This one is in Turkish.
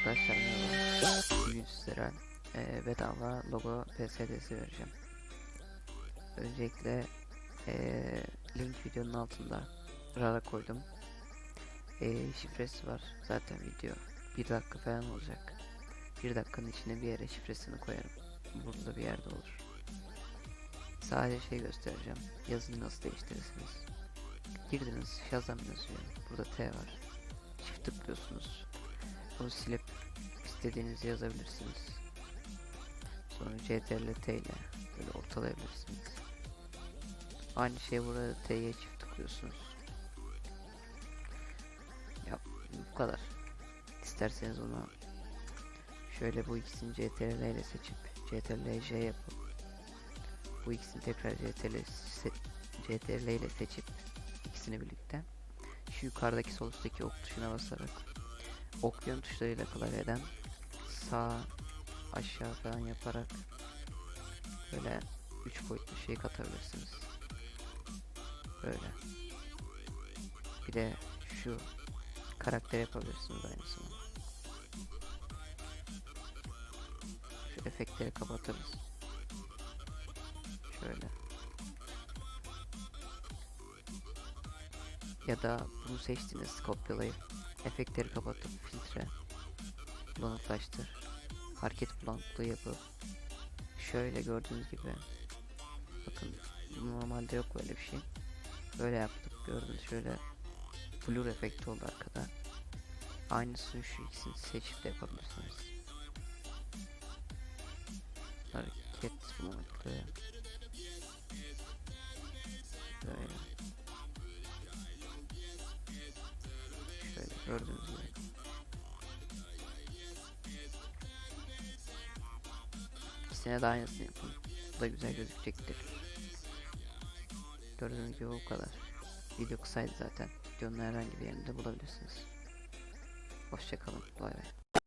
Arkadaşlar merhaba. Bugün sizlere e, bedava logo PSD'si vereceğim. Öncelikle e, link videonun altında rara koydum. E, şifresi var. Zaten video 1 dakika falan olacak. 1 dakikanın içine bir yere şifresini koyarım. Burada bir yerde olur. Sadece şey göstereceğim. Yazıyı nasıl değiştirirsiniz. Girdiniz Shazam yazıyor. Burada T var. Çift tıklıyorsunuz. Bunu silip istediğinizi yazabilirsiniz. Sonra CTRL T ile böyle ortalayabilirsiniz. Aynı şey burada T'ye çift tıklıyorsunuz. Ya bu kadar. İsterseniz onu şöyle bu ikisini CTRL ile seçip CTRL J yapıp bu ikisini tekrar CTRL CTRL ile seçip ikisini birlikte şu yukarıdaki sol üstteki ok tuşuna basarak ok yön tuşlarıyla klavyeden sağ aşağı falan yaparak böyle üç boyutlu şey katabilirsiniz. Böyle. Bir de şu karakter yapabilirsiniz aynısını. Şu efektleri kapatırız. Şöyle. Ya da bunu seçtiniz kopyalayıp efektleri kapatıp filtre bulanıklaştır hareket bulanıklığı yapıp şöyle gördüğünüz gibi bakın normalde yok böyle bir şey. Böyle yaptık gördüğünüz şöyle blur efekti oldu arkada. Aynısını şu ikisini seçip de yapabilirsiniz. Hareket bulanıklığı gördüğünüz gibi İkisine de aynısını yapın. Bu da güzel gözükecektir. Gördüğünüz gibi bu kadar. Video kısaydı zaten. Videonun herhangi bir yerinde bulabilirsiniz. Hoşçakalın. Bay bay.